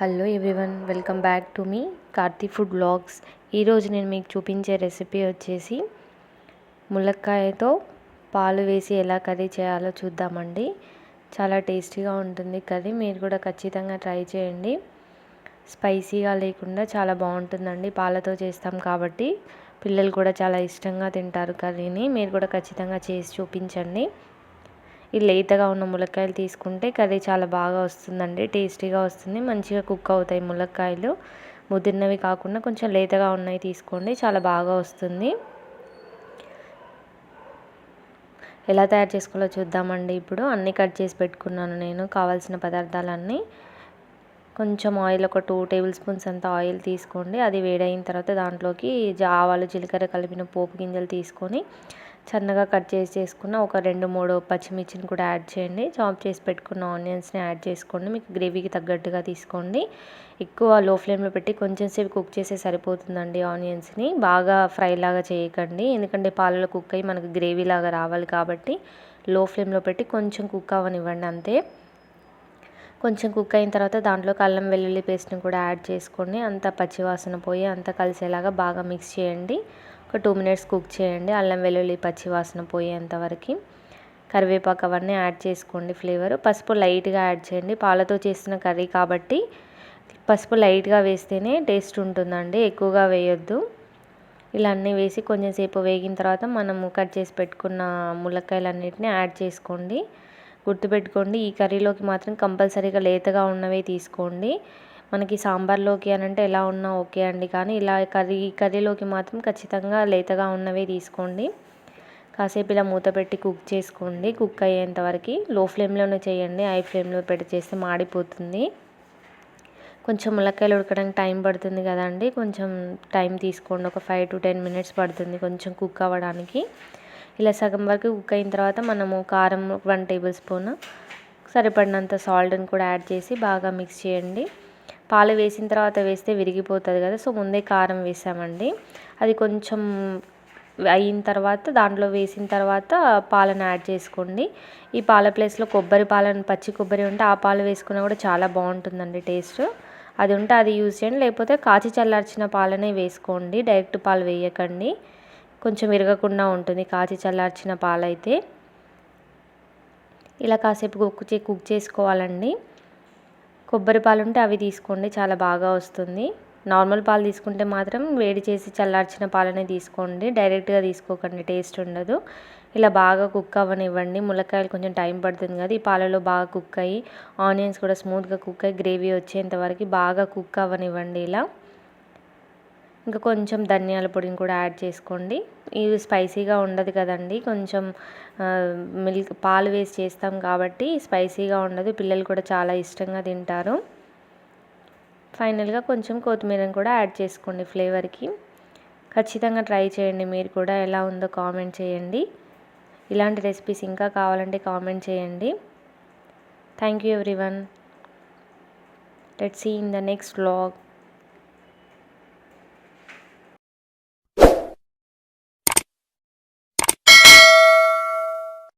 Hello everyone welcome back to me Karthi food blogs ఈరోజు నేను మీకు చూపించే రెసిపీ వచ్చేసి ములక్కాయతో పాలు వేసి ఎలా కర్రీ చేయాలో చూద్దామండి. చాలా టేస్టీగా ఉంటుంది కర్రీ మీరు కూడా ఖచ్చితంగా ట్రై చేయండి. స్పైసీగా లేకుండా చాలా బాగుంటుందండి పాలతో చేస్తాం కాబట్టి. పిల్లలు కూడా చాలా ఇష్టంగా తింటారు కర్రీని మీరు కూడా ఖచ్చితంగా చేసి చూపించండి. ఈ లేతగా ఉన్న ములక్కాయలు తీసుకుంటే కర్రీ చాలా బాగా వస్తుందండి. టేస్టీగా వస్తుంది. మంచిగా కుక్ అవుతాయి ములక్కాయలు. ముదిరినవి కాకుండా కొంచెం లేతగా ఉన్నాయి తీసుకోండి. చాలా బాగా వస్తుంది. ఎలా తయారు చేసుకోవాలో చూద్దామండి ఇప్పుడు. అన్నీ కట్ చేసి పెట్టుకున్నాను నేను. కావాల్సిన పదార్థాలన్నీ. కొంచెం ఆయిల్ ఒక టూ టేబుల్ స్పూన్స్ అంత ఆయిల్ తీసుకోండి. అది వేడైన తర్వాత దాంట్లోకి ఆవాలు జీలకర్ర కలిపిన పోపు గింజలు తీసుకొని సన్నగా కట్ చేసి చేసుకున్న ఒక రెండు మూడు పచ్చిమిర్చిని కూడా యాడ్ చేయండి. చాప్ చేసి పెట్టుకున్న ఆనియన్స్ని యాడ్ చేసుకోండి. మీకు గ్రేవీకి తగ్గట్టుగా తీసుకోండి. ఎక్కువ లో ఫ్లేమ్లో పెట్టి కొంచెం సేపు కుక్ చేసే సరిపోతుందండి ఆనియన్స్ని. బాగా ఫ్రై లాగా చేయకండి. ఎందుకంటే పాలలో కుక్ అయ్యి మనకు గ్రేవీ లాగా రావాలి కాబట్టి లో ఫ్లేమ్లో పెట్టి కొంచెం కుక్ అవ్వనివ్వండి అంతే. కొంచెం కుక్ అయిన తర్వాత దాంట్లో అల్లం వెల్లుల్లి పేస్ట్ని కూడా యాడ్ చేసుకోండి. అంత పచ్చివాసన పోయి అంతా కలిసేలాగా బాగా మిక్స్ చేయండి. ఒక టూ మినిట్స్ కుక్ చేయండి. అల్లం వెల్లుల్లి పచ్చి వాసన పోయేంతవరకు కరివేపాకు అవన్నీ యాడ్ చేసుకోండి ఫ్లేవర్. పసుపు లైట్గా యాడ్ చేయండి. పాలతో చేసిన కర్రీ కాబట్టి పసుపు లైట్గా వేస్తేనే టేస్ట్ ఉంటుందండి. ఎక్కువగా వేయొద్దు. ఇలా అన్నీ వేసి కొంచెం సేపు వేగిన తర్వాత మనము కట్ చేసి పెట్టుకున్న ములక్కాయలన్నిటిని యాడ్ చేసుకోండి. గుర్తుపెట్టుకోండి ఈ కర్రీలోకి మాత్రం కంపల్సరీగా లేతగా ఉన్నవే తీసుకోండి. మనకి సాంబార్లోకి అని అంటే ఎలా ఉన్నా ఓకే అండి. కానీ ఇలా కర్రీ కర్రీలోకి మాత్రం ఖచ్చితంగా లేతగా ఉన్నవే తీసుకోండి. కాసేపు ఇలా మూత పెట్టి కుక్ చేసుకోండి. కుక్ అయ్యేంత వరకు లో ఫ్లేమ్లోనే చేయండి. హై ఫ్లేమ్లో పెట్టి చేస్తే మాడిపోతుంది. కొంచెం ములక్కాయలు ఉడకడానికి టైం పడుతుంది కదండి. కొంచెం టైం తీసుకోండి. ఒక ఫైవ్ టు టెన్ మినిట్స్ పడుతుంది కొంచెం కుక్ అవ్వడానికి. ఇలా సగం వరకు కుక్ అయిన తర్వాత మనము కారం వన్ టేబుల్ స్పూన్ సరిపడినంత సాల్ట్ని కూడా యాడ్ చేసి బాగా మిక్స్ చేయండి. పాలు వేసిన తర్వాత వేస్తే విరిగిపోతుంది కదా సో ముందే కారం వేసామండి. అది కొంచెం అయిన తర్వాత దాంట్లో వేసిన తర్వాత పాలను యాడ్ చేసుకోండి. ఈ పాల ప్లేస్లో కొబ్బరి పాలను పచ్చి కొబ్బరి ఉంటే ఆ పాలు వేసుకున్నా కూడా చాలా బాగుంటుందండి టేస్ట్. అది ఉంటే అది యూజ్ చేయండి. లేకపోతే కాచి చల్లార్చిన పాలనే వేసుకోండి. డైరెక్ట్ పాలు వేయకండి. కొంచెం విరగకుండా ఉంటుంది కాచి చల్లార్చిన పాలైతే. ఇలా కాసేపు కుక్ చే కుక్ చేసుకోవాలండి. కొబ్బరి పాలు ఉంటే అవి తీసుకోండి చాలా బాగా వస్తుంది. నార్మల్ పాలు తీసుకుంటే మాత్రం వేడి చేసి చల్లార్చిన పాలనే తీసుకోండి. డైరెక్ట్గా తీసుకోకండి టేస్ట్ ఉండదు. ఇలా బాగా కుక్ అవ్వనివ్వండి. ములక్కాయలు కొంచెం టైం పడుతుంది కదా ఈ పాలలో బాగా కుక్ అయ్యి ఆనియన్స్ కూడా స్మూత్గా కుక్ అయ్యి గ్రేవీ వచ్చేంత వరకు బాగా కుక్ అవ్వనివ్వండి ఇలా. ఇంకా కొంచెం ధనియాల పొడిని కూడా యాడ్ చేసుకోండి. ఇది స్పైసీగా ఉండదు కదండి. కొంచెం మిల్క్ పాలు వేసి చేస్తాం కాబట్టి స్పైసీగా ఉండదు. పిల్లలు కూడా చాలా ఇష్టంగా తింటారు. ఫైనల్గా కొంచెం కొత్తిమీరని కూడా యాడ్ చేసుకోండి ఫ్లేవర్కి. ఖచ్చితంగా ట్రై చేయండి. మీరు కూడా ఎలా ఉందో కామెంట్ చేయండి. ఇలాంటి రెసిపీస్ ఇంకా కావాలంటే కామెంట్ చేయండి. Thank you everyone. Let see in the next vlog.